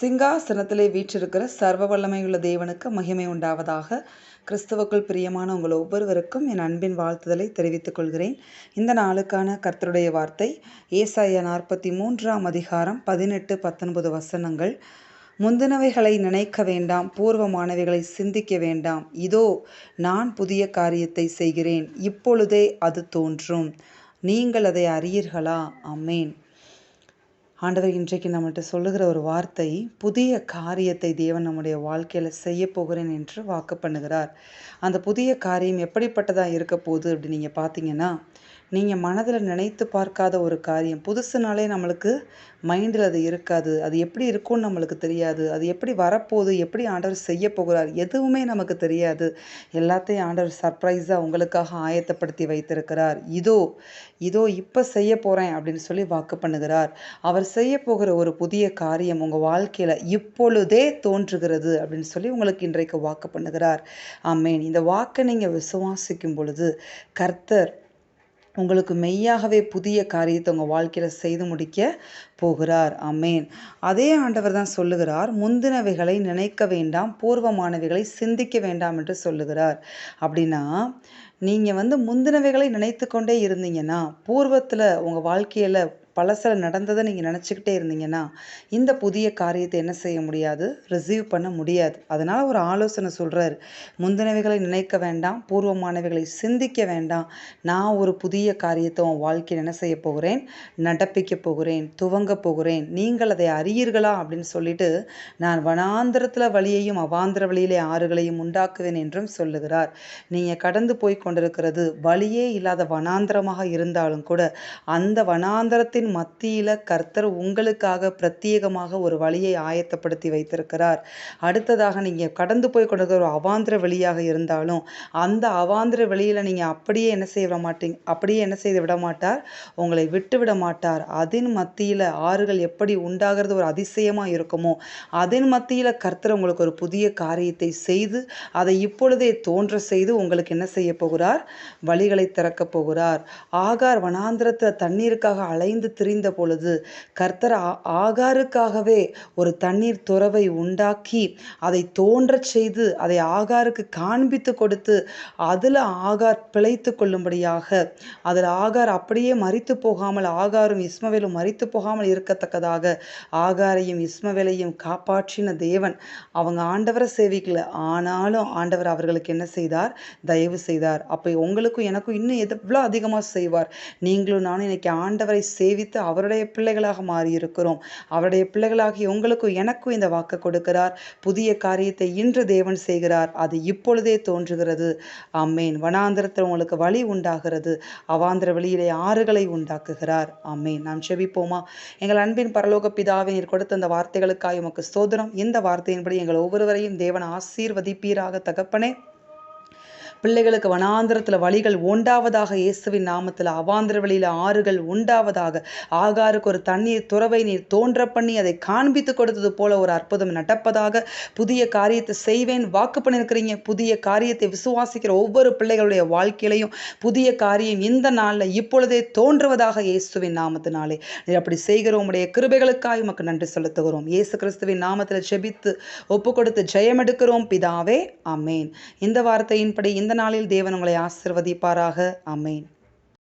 சிங்காசனத்திலே வீற்றிருக்கிற சர்வ வல்லமையுள்ள தேவனுக்கு மகிமை உண்டாவதாக கிறிஸ்துவுக்குள் பிரியமான உங்கள் ஒவ்வொருவருக்கும் என் அன்பின் வாழ்த்துதலை தெரிவித்துக் கொள்கிறேன். இந்த நாளுக்கான கர்த்தருடைய வார்த்தை ஏசாயா நாற்பத்தி மூன்றாம் அதிகாரம் பதினெட்டு பத்தொன்பது வசனங்கள். முந்தினவைகளை நினைக்க வேண்டாம் பூர்வமானவைகளை சிந்திக்க வேண்டாம். இதோ நான் புதிய காரியத்தை செய்கிறேன் இப்பொழுதே அது தோன்றும். நீங்கள் அதை அறியீர்களா? அம்மேன் ஆண்டவர் இன்றைக்கு நம்மள்கிட்ட சொல்லுகிற ஒரு வார்த்தை புதிய காரியத்தை தேவன் நம்முடைய வாழ்க்கையில் செய்ய போகிறேன் என்று வாக்கு பண்ணுகிறார். அந்த புதிய காரியம் எப்படிப்பட்டதாக இருக்க போகுது அப்படி நீங்கள் பார்த்தீங்கன்னா நீங்கள் மனதில் நினைத்து பார்க்காத ஒரு காரியம். புதுசுனாலே நம்மளுக்கு மைண்டில் அது இருக்காது. அது எப்படி இருக்கும்னு நம்மளுக்கு தெரியாது. அது எப்படி வரப்போகுது? எப்படி ஆண்டவர் செய்ய போகிறார்? எதுவுமே நமக்கு தெரியாது. எல்லாத்தையும் ஆண்டவர் சர்ப்ரைஸாக உங்களுக்காக ஆயத்தப்படுத்தி வைத்திருக்கிறார். இதோ இதோ இப்போ செய்ய போகிறேன் அப்படின்னு சொல்லி வாக்கு பண்ணுகிறார். அவர் செய்ய போகிற ஒரு புதிய காரியம் உங்கள் வாழ்க்கையில் இப்பொழுதே தோன்றுகிறது அப்படின்னு சொல்லி உங்களுக்கு இன்றைக்கு வாக்கு பண்ணுகிறார். ஆமேன். இந்த வாக்கை நீங்கள் விசுவாசிக்கும் பொழுது கர்த்தர் உங்களுக்கு மெய்யாகவே புதிய காரியத்தை உங்கள் வாழ்க்கையில் செய்து முடிக்க போகிறார். அமேன் அதே ஆண்டவர் தான் சொல்லுகிறார் முந்தினவைகளை நினைக்க வேண்டாம் பூர்வமானவைகளை சிந்திக்க வேண்டாம் என்று சொல்லுகிறார். அப்படின்னா நீங்கள் வந்து முந்தினவைகளை நினைத்து கொண்டே இருந்தீங்கன்னா பூர்வத்தில் உங்கள் வாழ்க்கையில் பழசில் நடந்ததை நீங்கள் நினச்சிக்கிட்டே இருந்தீங்கன்னா இந்த புதிய காரியத்தை என்ன செய்ய முடியாது? ரிசீவ் பண்ண முடியாது. அதனால் ஒரு ஆலோசனை சொல்கிறார் முந்தினவைகளை நினைக்க வேண்டாம் பூர்வமானவைகளை சிந்திக்க வேண்டாம். நான் ஒரு புதிய காரியத்தை உன் வாழ்க்கையில் என்ன செய்ய போகிறேன்? நடப்பிக்க போகிறேன் துவங்க போகிறேன். நீங்கள் அதை அறியீர்களா? அப்படின்னு சொல்லிட்டு நான் வனாந்திரத்தில் வழியையும் அவாந்திர வழியிலே ஆறுகளையும் உண்டாக்குவேன் என்றும் சொல்லுகிறார். நீங்கள் கடந்து போய் கொண்டிருக்கிறது வழியே இல்லாத வனாந்திரமாக இருந்தாலும் கூட அந்த வனாந்திரத்தின் வழியின் மத்தியில் கர்த்தர் உங்களுக்காக பிரத்யேகமாக ஒரு வழியை ஆயத்தப்படுத்தி வைத்திருக்கிறார். அடுத்ததாக நீங்கள் கடந்து போய் கொண்டிருக்கிற ஒரு அவாந்திர வழியாக இருந்தாலும் அந்த அவாந்திர வெளியில் நீங்கள் அப்படியே என்ன செய்ய விட மாட்டீங்க அப்படியே என்ன செய்து விட மாட்டார்? உங்களை விட்டு விட மாட்டார். அதன் மத்தியில் ஆறுகள் எப்படி உண்டாகிறது ஒரு அதிசயமாக இருக்குமோ அதன் மத்தியில் கர்த்தர் உங்களுக்கு ஒரு புதிய காரியத்தை செய்து அதை இப்பொழுதே தோன்ற செய்து உங்களுக்கு என்ன செய்ய போகிறார்? வழிகளை திறக்கப் போகிறார். ஆகார் வனாந்திரத்தில் தண்ணீருக்காக அலைந்து திரிந்த பொழுது கர்த்தர் ஆகாருக்காகவே ஒரு தண்ணீர் துறவை உண்டாக்கி அதை தோன்றச் செய்து அதை ஆகாருக்கு காண்பித்து கொடுத்து அதில் ஆகார் பிழைத்து கொள்ளும்படியாக அதில் ஆகார் அப்படியே மறித்து போகாமல் ஆகாரும் இஸ்மவேலும் மறித்து போகாமல் இருக்கத்தக்கதாக ஆகாரையும் இஸ்மவேலையும் காப்பாற்றின தேவன் அவங்க ஆண்டவரை சேவிக்கல. ஆனாலும் ஆண்டவர் அவர்களுக்கு என்ன செய்தார்? தயவு செய்தார். அப்போ உங்களுக்கும் எனக்கும் இன்னும் எவ்வளோ அதிகமாக செய்வார்? நீங்களும் நானும் இன்னைக்கு ஆண்டவரை சேவி ஜெபித்து அவருடைய பிள்ளைகளாக மாறியிருக்கிறோம். அவருடைய பிள்ளைகளாகி உங்களுக்கும் எனக்கும் இந்த வாக்கு கொடுக்கிறார். புதிய காரியத்தை இன்று தேவன் செய்கிறார். அது இப்பொழுதே தோன்றுகிறது. அம்மேன் வனாந்திரத்தில் உங்களுக்கு வழி உண்டாகிறது. அவாந்திர வழியிலே ஆறுகளை உண்டாக்குகிறார். அம்மேன் நாம் செபிப்போமா? எங்கள் அன்பின் பரலோக பிதாவை நீர் கொடுத்த அந்த வார்த்தைகளுக்காக உமக்கு சோதனம் இந்த வார்த்தையின்படி எங்கள் ஒவ்வொருவரையும் தேவன் ஆசீர்வதிப்பீராக தகப்பனே. பிள்ளைகளுக்கு வனாந்திரத்தில் வழிகள் உண்டாவதாக இயேசுவின் நாமத்தில் அவாந்திர வழியில் ஆறுகள் உண்டாவதாக. ஆகாருக்கு ஒரு தண்ணீர் துறவை நீர் தோன்ற பண்ணி அதை காண்பித்து கொடுத்தது போல ஒரு அற்புதம் நடப்பதாக புதிய காரியத்தை செய்வேன் வாக்கு பண்ணியிருக்கிறீங்க புதிய காரியத்தை விசுவாசிக்கிற ஒவ்வொரு பிள்ளைகளுடைய வாழ்க்கையிலையும் புதிய காரியம் இந்த நாளில் இப்பொழுதே தோன்றுவதாக இயேசுவின் நாமத்தினாலே. நீர் அப்படி செய்கிற உடைய கிருபைகளுக்காக உமக்கு நன்றி செலுத்துகிறோம். இயேசு கிறிஸ்துவின் நாமத்தில் செபித்து ஒப்பு கொடுத்து ஜெயம் எடுக்கிறோம் பிதாவே அமேன் இந்த வார்த்தையின்படி இந்த நாளில் தேவன் உங்களை ஆசிர்வதிப்பாராக? அமேன்